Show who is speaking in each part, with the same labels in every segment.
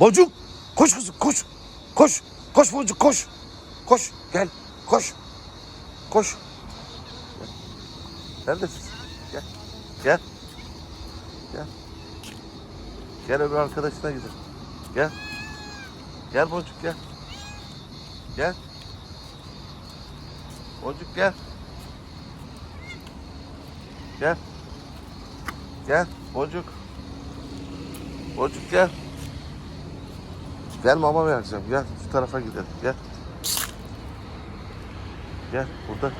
Speaker 1: Boncuk. Koş kızım koş. Koş. Koş boncuk koş. Koş. Gel. Koş. Koş. Gel. Neredesin? Gel. Gel. Gel. Gel öbür arkadaşına gidelim. Gel. Gel boncuk gel. Gel. Boncuk gel. Gel. Gel boncuk. Boncuk gel. Gel mama vereceğim. Gel şu tarafa gidelim. Gel. Gel burada.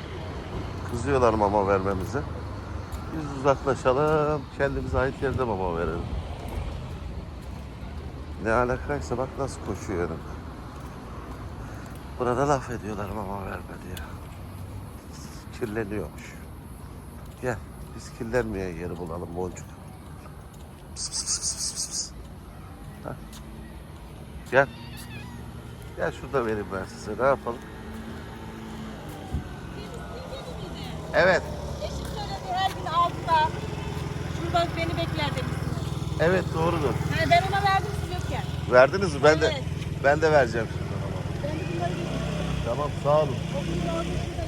Speaker 1: Kızıyorlar mama vermemize. Biz uzaklaşalım. Kendimize ait yerde mama verelim. Ne alakaysa bak nasıl koşuyor yanım. Burada laf ediyorlar mama verme diye. Kirleniyormuş. Gel biz kirlenmeyen yeri bulalım boncuk. Pıs pıs pıs. Gel. Gel şurada vereyim ben size. Ne yapalım? Evet.
Speaker 2: Eşim söyledi her gün altıda. Şurada beni bekler demişsiniz.
Speaker 1: Evet doğrudur.
Speaker 2: Yani ben ona verdim siz yokken.
Speaker 1: Verdiniz mi? Ben de
Speaker 2: Evet.
Speaker 1: ben de vereceğim şimdi.
Speaker 2: Ben de bunları getirdim.
Speaker 1: Tamam sağ olun.
Speaker 2: Okulun orada şurada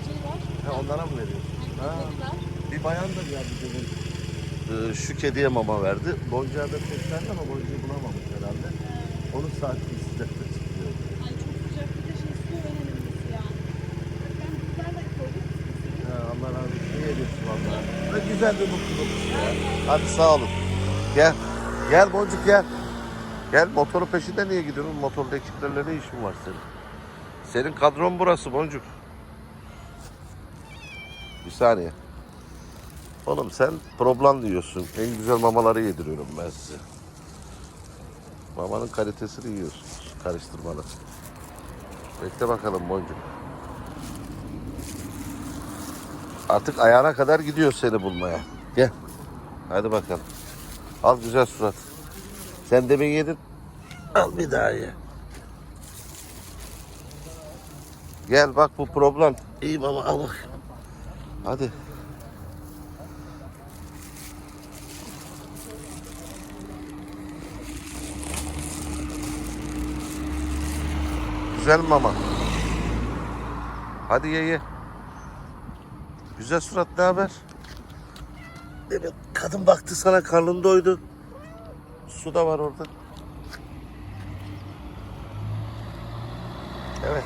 Speaker 2: bir şey var.
Speaker 1: Ha, onlara mı veriyorsun? Ha.
Speaker 2: Kedi var.
Speaker 1: Bir bayan da geldi demin. Ee, şu kediye mama verdi. Boncuğa da seslendi ama boncuğu bulamamış herhalde. Onun saati sıcakta çıkıyor.
Speaker 2: Ay çok sıcak bir de şey su önemlisi yani. Ben bizlerle koydum.
Speaker 1: Ha, Allah razı olsun. İyi ediyorsun valla. Ne güzel bir mutluluk ya. Hadi sağ olun. Gel. Gel boncuk gel. Gel motorun peşinde niye gidiyorsun? Motorlu ekiplerle ne işin var senin? Senin kadron burası boncuk. Bir saniye. Oğlum sen problem diyorsun. En güzel mamaları yediriyorum ben size. Mamanın kalitesini yiyorsunuz. Karıştırmalı. Bekle bakalım boncuk. Artık ayağına kadar gidiyor seni bulmaya. Gel. Hadi bakalım. Al güzel surat. Sen demin yedin. Al bir daha ye. Gel bak bu problem. İyi baba al bak. Hadi. Güzel mama. Hadi ye ye. Güzel surat ne haber? Demin kadın baktı sana karnın doydu. Su da var orada. Evet.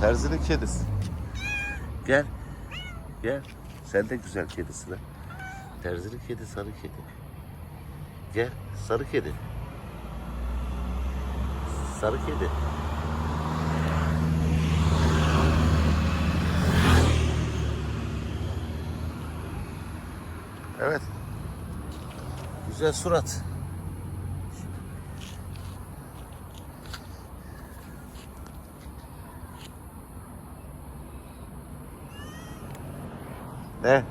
Speaker 1: Terzinin kedisi. Gel. Gel. Sen de güzel kedisin ha. Terzinin kedi sarı kedi. Gel. Sarı kedi. Sarı kedi. Evet. Güzel surat. Ne?